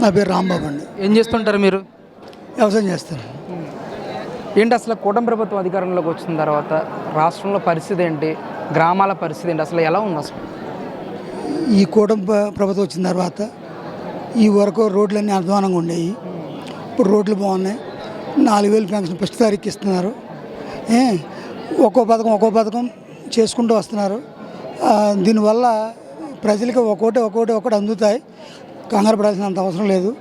నా పేరు రాంబాబు అండి. ఏం చేస్తుంటారు మీరు? వ్యవసాయం చేస్తాను ఏంటి అసలు కూటమి ప్రభుత్వం అధికారంలోకి వచ్చిన తర్వాత రాష్ట్రంలో పరిస్థితి ఏంటి? గ్రామాల పరిస్థితి ఏంటి? అసలు ఎలా ఉంది అసలు? ఈ కూటమి ప్ర- ప్రభుత్వం వచ్చిన తర్వాత ఈ వరకు రోడ్లన్నీ అధ్వానంగా ఉండేవి. ఇప్పుడు రోడ్లు బాగున్నాయి. నాలుగు వేలు పెన్షన్ ఫస్ట్ తారీఖు ఇస్తున్నారు. ఒక్కో పథకం ఒక్కో పథకం చేసుకుంటూ వస్తున్నారు. దీనివల్ల ప్రజలకి ఒక్కోటి ఒక్కోటి ఒక్కటి అందుతాయి. కంగారు పడాల్సినంత అవసరం లేదు.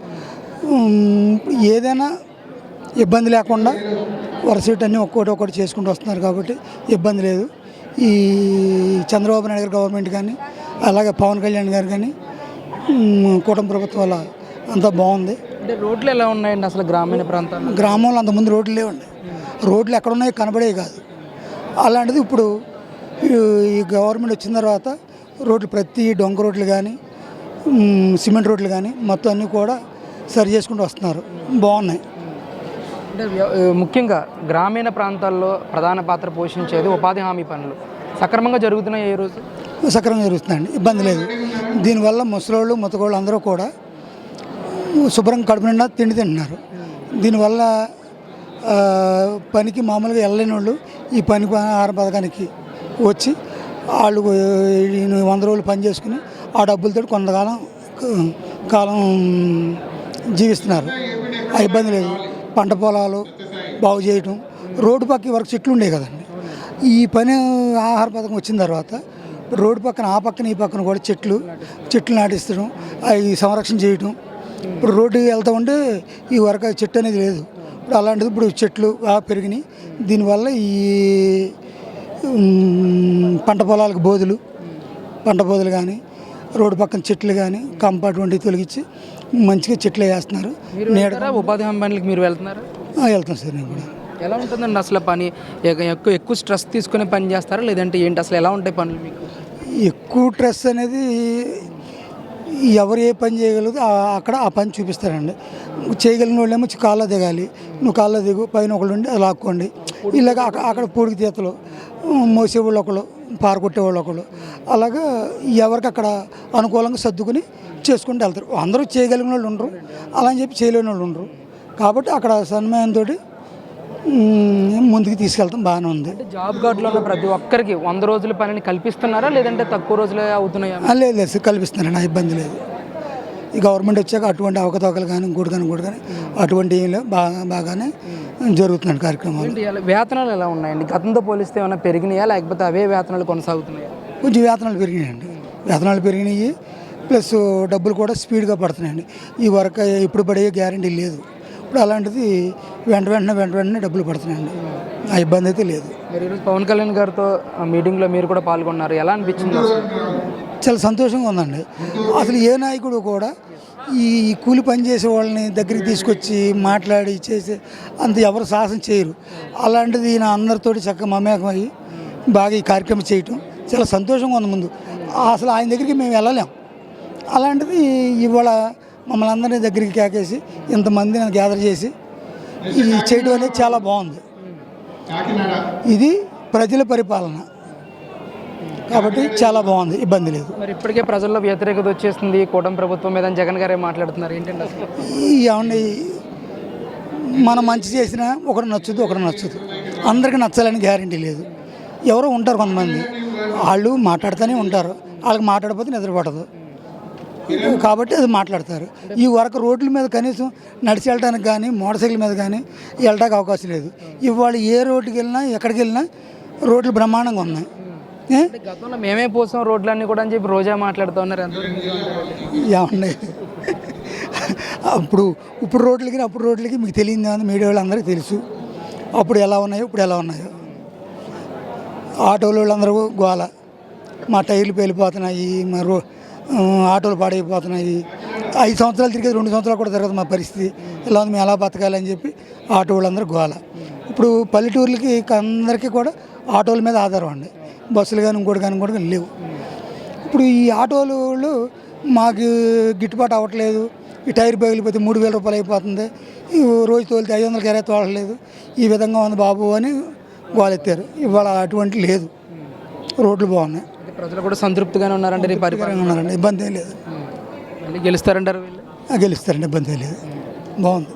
ఏదైనా ఇబ్బంది లేకుండా వరుసటి అన్నీ ఒక్కోటి ఒక్కటి చేసుకుంటూ వస్తున్నారు కాబట్టి ఇబ్బంది లేదు. ఈ చంద్రబాబు నాయుడు గారి గవర్నమెంట్ కానీ అలాగే పవన్ కళ్యాణ్ గారు కానీ కూటమి ప్రభుత్వం వల్ల అంతా బాగుంది. అంటే రోడ్లు ఎలా ఉన్నాయండి అసలు గ్రామీణ ప్రాంతాల్లో? గ్రామంలో అంతకుముందు రోడ్లు లేవండి. రోడ్లు ఎక్కడ ఉన్నాయో కనబడేవి కాదు. అలాంటిది ఇప్పుడు ఈ- గవర్నమెంట్ వచ్చిన తర్వాత రోడ్లు ప్రతి డొంక రోడ్లు కానీ సిమెంట్ రోడ్లు కానీ మొత్తం అన్నీ కూడా సరి చేసుకుంటూ వస్తున్నారు. బాగున్నాయి. అంటే ముఖ్యంగా గ్రామీణ ప్రాంతాల్లో ప్రధాన పాత్ర పోషించేది ఉపాధి హామీ పనులు. సక్రమంగా జరుగుతున్నాయి ఏ రోజు? సక్రమంగా జరుగుతుందండి. ఇబ్బంది లేదు. దీనివల్ల ముసలోళ్ళు ముతకోళ్ళు అందరూ కూడా శుభ్రంగా కడుపు నిండా తిండి తింటున్నారు. దీనివల్ల పనికి మామూలుగా వెళ్ళలేని వాళ్ళు ఈ పని ఆహార పథకానికి వచ్చి వాళ్ళు వంద రోజులు పని చేసుకుని ఆ డబ్బులతో కొంతకాలం కాలం జీవిస్తున్నారు. ఆ ఇబ్బంది లేదు. పంట పొలాలు బాగు చేయటం రోడ్డు పక్క వరకు చెట్లు ఉండేవి కదండి. ఈ పని ఆహార పథకం వచ్చిన తర్వాత రోడ్డు పక్కన ఆ పక్కన ఈ పక్కన కూడా చెట్లు చెట్లు నాటిస్తడం అవి సంరక్షణ చేయటం. ఇప్పుడు రోడ్డు వెళ్తూ ఉంటే ఈ వరకు చెట్టు అనేది లేదు. ఇప్పుడు అలాంటిది ఇప్పుడు చెట్లు బాగా పెరిగినాయి. దీనివల్ల ఈ పంట పొలాలకు బోధులు పంట బోధులు కానీ రోడ్డు పక్కన చెట్లు కానీ కంప అటువంటివి తొలగించి మంచిగా చెట్లు వేస్తున్నారు? ఉపాధి హామీ పనులకి మీరు వెళ్తున్నారా? వెళ్తాం సార్ నేను కూడా. ఎలా ఉంటుందండి అసలు పని? ఎక్క- ఎక్కువ ఎక్కువ స్ట్రెస్ తీసుకుని పని చేస్తారా? లేదంటే ఏంటి? అసలు ఎలా ఉంటాయి పనులు మీకు? ఎక్కువ స్ట్రెస్ అనేది ఎవరు ఏ పని చేయగలదు అక్కడ ఆ పని చూపిస్తారండి. చేయగలిగిన వాళ్ళేమో కాళ్ళ దిగాలి. నువ్వు కాళ్ళ దిగు పైన ఒకళ్ళు ఉండి అది లాక్కోండి. ఇలాగ అక్క- అక్కడ పూడికి తీతలు మోసేవాళ్ళు ఒకళ్ళు పారకొట్టేవాళ్ళు ఒకళ్ళు. అలాగా ఎవరికి అక్కడ అనుకూలంగా సర్దుకుని చేసుకుంటూ వెళ్తారు. అందరూ చేయగలిగిన వాళ్ళు ఉండరు. అలా అని చెప్పి చేయలేని వాళ్ళు ఉండరు. కాబట్టి అక్కడ సన్మాయంతో ముందుకు తీసుకెళ్తాం. బాగానే ఉంది. జాబ్ కార్డులో ఉన్న ప్రతి ఒక్కరికి వంద రోజుల పనిని కల్పిస్తున్నారా? లేదంటే తక్కువ రోజులే అవుతున్నాయా? లేదు లేదు సార్ కల్పిస్తున్నారండి ఆ ఇబ్బంది లేదు. ఈ గవర్నమెంట్ వచ్చాక అటువంటి అవకతవకలు కానీ ఇంకోటి కానీ ఇంకోటి కానీ అటువంటి బాగా బాగానే జరుగుతున్నాయి కార్యక్రమాలు. వేతనాలు ఎలా ఉన్నాయండి? గతంతో పోలిస్తే ఏమైనా పెరిగినాయా? లేకపోతే అవే వేతనాలు కొనసాగుతున్నాయా? కొంచెం వేతనాలు పెరిగినాయండి. వేతనాలు పెరిగినాయి. ప్లస్ డబ్బులు కూడా స్పీడ్గా పడుతున్నాయండి. ఈ వరకు ఇప్పుడు పడే గ్యారంటీ లేదు. ఇప్పుడు అలాంటిది వెంట వెంటనే వెంట వెంటనే డబ్బులు పడుతున్నాయండి. ఆ ఇబ్బంది అయితే లేదు. మీరు ఈరోజు పవన్ కళ్యాణ్ గారితో మీటింగ్లో మీరు కూడా పాల్గొన్నారు. ఎలా అనిపించింది చాలా సంతోషంగా ఉందండి. అసలు ఏ నాయకుడు కూడా ఈ కూలి పని చేసే వాళ్ళని దగ్గరికి తీసుకొచ్చి మాట్లాడి చేసే అంత ఎవరు సాహసం చేయరు. అలాంటిది ఈయన అందరితోటి చక్కగా మమేకం అయ్యి బాగా ఈ కార్యక్రమం చేయటం చాలా సంతోషంగా ఉంది ముందు. అసలు ఆయన దగ్గరికి మేము వెళ్ళలేం. అలాంటిది ఇవాళ మమ్మల్ని అందరినీ దగ్గరికి కేకేసి ఇంతమందిని గ్యాదర్ చేసి ఈ చేయడం అనేది చాలా బాగుంది. ఇది ప్రజల పరిపాలన. కాబట్టి చాలా బాగుంది. ఇబ్బంది లేదు. మరి ఇప్పటికే ప్రజల్లో వ్యతిరేకత వచ్చేస్తుంది కూటమి ప్రభుత్వం మీద జగన్ గారే మాట్లాడుతున్నారు. ఏంటంటే ఏమండి మనం మంచి చేసినా ఒకటి నచ్చుదు ఒకటి నచ్చదు. అందరికీ నచ్చాలని గ్యారంటీ లేదు. ఎవరో ఉంటారు కొంతమంది. వాళ్ళు మాట్లాడుతూనే ఉంటారు. వాళ్ళకి మాట్లాడకపోతే నిద్ర పడదు కాబట్టి అది మాట్లాడతారు. ఈ వరకు రోడ్ల మీద కనీసం నడిచి వెళ్ళడానికి కానీ మోటార్ సైకిల్ మీద కానీ వెళ్ళడానికి అవకాశం లేదు. ఇవాళ ఏ రోడ్డుకి వెళ్ళినా ఎక్కడికి వెళ్ళినా రోడ్లు బ్రహ్మాండంగా ఉన్నాయి. గతంలో మేమే పోసాం రోడ్లన్నీ కూడా అని చెప్పి రోజా మాట్లాడుతూ ఉన్నారు? ఏమండి? అప్పుడు ఇప్పుడు రోడ్లకి అప్పుడు రోడ్లకి మీకు తెలియదు మీడియా వాళ్ళందరికీ తెలుసు. అప్పుడు ఎలా ఉన్నాయో ఇప్పుడు ఎలా ఉన్నాయో. ఆటోలు వాళ్ళందరూ గోల. మా టైర్లు పేలిపోతున్నాయి మా రో ఆటోలు పాడైపోతున్నాయి. ఐదు సంవత్సరాలు తిరిగేది రెండు సంవత్సరాలు కూడా తిరగదు మా పరిస్థితి. ఇలా ఉంది మేము ఎలా బతకాలి అని చెప్పి ఆటో వాళ్ళందరూ గోల. ఇప్పుడు పల్లెటూర్లకి అందరికీ కూడా ఆటోల మీద ఆధారం అండి. బస్సులు కానీ ఇంకోటి కానీ కూడా లేవు. ఇప్పుడు ఈ ఆటోలు వాళ్ళు మాకు గిట్టుబాటు అవ్వట్లేదు. ఈ టైర్ పగిలిపోతే మూడు వేల రూపాయలు అయిపోతుంది. రోజు తోలితే ఐదు వందలకి ఎరే తోలలేదు ఈ విధంగా ఉంది బాబు అని గోలెత్తారు ఇవాళ అటువంటి లేదు. రోడ్లు బాగున్నాయి. ప్రజలు కూడా సంతృప్తిగానే ఉన్నారంటే రేపు పరిపాలన? ఉన్నారండి. ఇబ్బంది ఏం లేదు. మళ్ళీ గెలుస్తారంటారు వీళ్ళు? గెలుస్తారండి. ఇబ్బంది లేదు. బాగుంది.